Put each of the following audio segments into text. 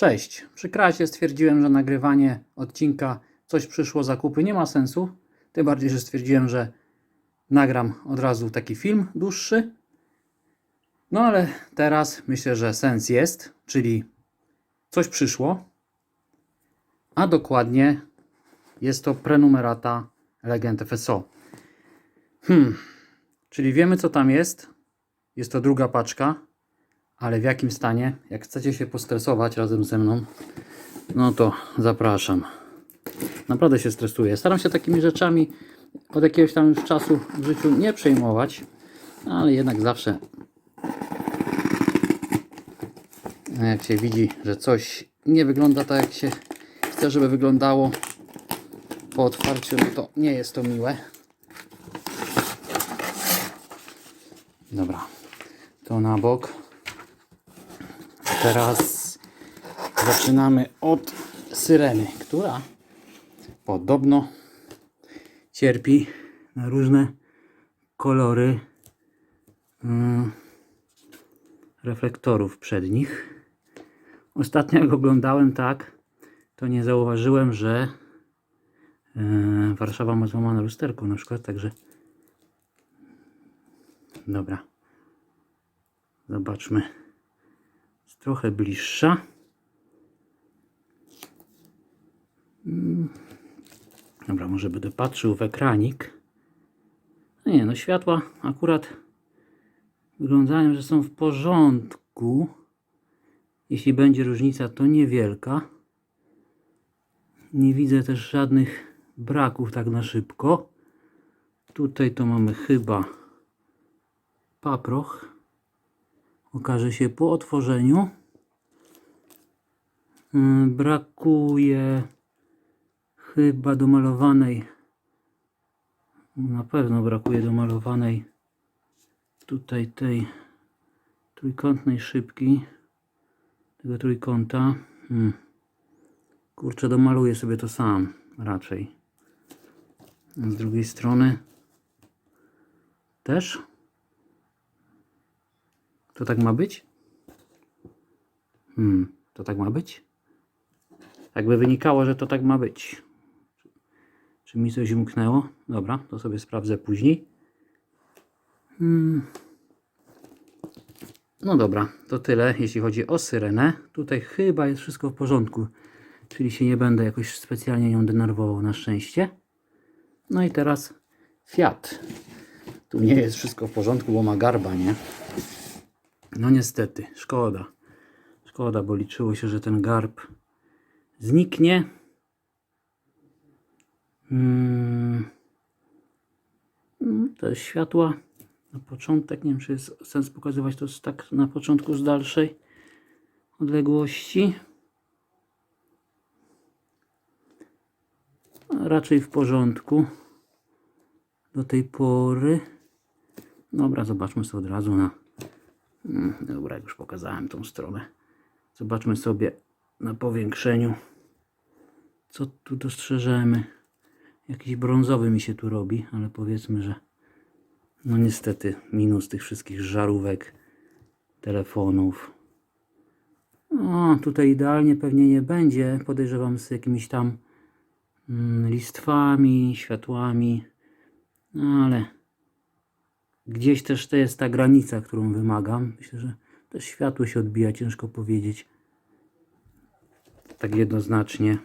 Cześć. Przy krasie stwierdziłem, że nagrywanie odcinka Coś przyszło zakupy nie ma sensu. Tym bardziej, że stwierdziłem, że nagram od razu taki film dłuższy. No ale teraz myślę, że sens jest, czyli coś przyszło. A dokładnie jest to prenumerata Legend FSO. Hmm, czyli wiemy co tam jest. Jest to druga paczka, ale w jakim stanie? Jak chcecie się postresować razem ze mną, no to zapraszam. Naprawdę się stresuję. Staram się takimi rzeczami od jakiegoś tam już czasu w życiu nie przejmować, ale jednak zawsze jak się widzi, że coś nie wygląda tak jak się chce, żeby wyglądało po otwarciu, no to nie jest to miłe. Dobra, to na bok. Teraz zaczynamy od syreny, która podobno cierpi na różne kolory mm, reflektorów przednich. Ostatnio jak oglądałem tak, to nie zauważyłem, że e, Warszawa ma złamane lusterko na przykład, także dobra. Zobaczmy. Trochę bliższa. Mm. Dobra, może będę patrzył w ekranik. No nie, no światła akurat wyglądają, że są w porządku. Jeśli będzie różnica, to niewielka. Nie widzę też żadnych braków tak na szybko. Tutaj to mamy chyba paproch. Okaże się po otworzeniu. Yy, Brakuje chyba domalowanej. Na pewno brakuje domalowanej tutaj tej trójkątnej szybki. Tego trójkąta. Hmm. Kurczę, domaluję sobie to sam raczej. Z drugiej strony też. To tak ma być? Hmm, to tak ma być? Jakby wynikało, że to tak ma być. Czy mi coś umknęło? Dobra, to sobie sprawdzę później. Hmm. No dobra, to tyle, jeśli chodzi o syrenę. Tutaj chyba jest wszystko w porządku, czyli się nie będę jakoś specjalnie nią denerwował na szczęście. No i teraz Fiat. Tu nie jest wszystko w porządku, bo ma garba, nie? No niestety, szkoda. Szkoda, bo liczyło się, że ten garb zniknie. Mm. Mm, To jest światła na początek. Nie wiem, czy jest sens pokazywać to z- tak na początku z dalszej odległości. Raczej w porządku do tej pory. Dobra, zobaczmy sobie od razu na. Mm, Dobra, już pokazałem tą stronę. Zobaczmy sobie na powiększeniu, co tu dostrzeżemy. Jakiś brązowy mi się tu robi, ale powiedzmy, że no niestety minus tych wszystkich żarówek, telefonów. O, tutaj idealnie pewnie nie będzie. Podejrzewam z jakimiś tam mm, listwami, światłami, ale gdzieś też to jest ta granica, którą wymagam. Myślę, że też światło się odbija, ciężko powiedzieć tak jednoznacznie.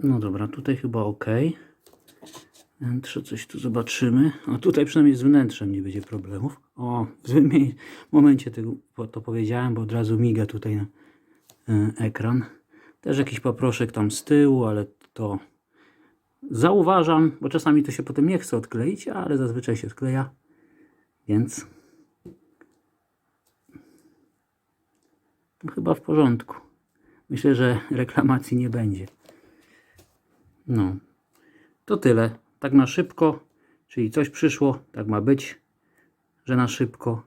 No dobra, tutaj chyba ok. Wnętrze coś tu zobaczymy. A tutaj przynajmniej z wnętrzem nie będzie problemów. O, w momencie tego to powiedziałem, bo od razu miga tutaj na e, ekran. Też jakiś paproszek tam z tyłu, ale to zauważam, bo czasami to się potem nie chce odkleić, ale zazwyczaj się odkleja. Więc chyba w porządku. Myślę, że reklamacji nie będzie. No, to tyle. Tak na szybko, czyli coś przyszło, tak ma być, że na szybko.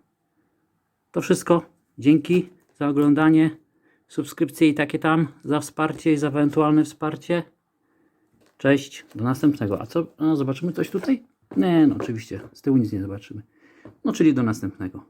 To wszystko. Dzięki za oglądanie, subskrypcje i takie tam, za wsparcie i za ewentualne wsparcie. Cześć, do następnego. A co? A zobaczymy coś tutaj? Nie, no oczywiście, z tyłu nic nie zobaczymy. No, czyli do następnego.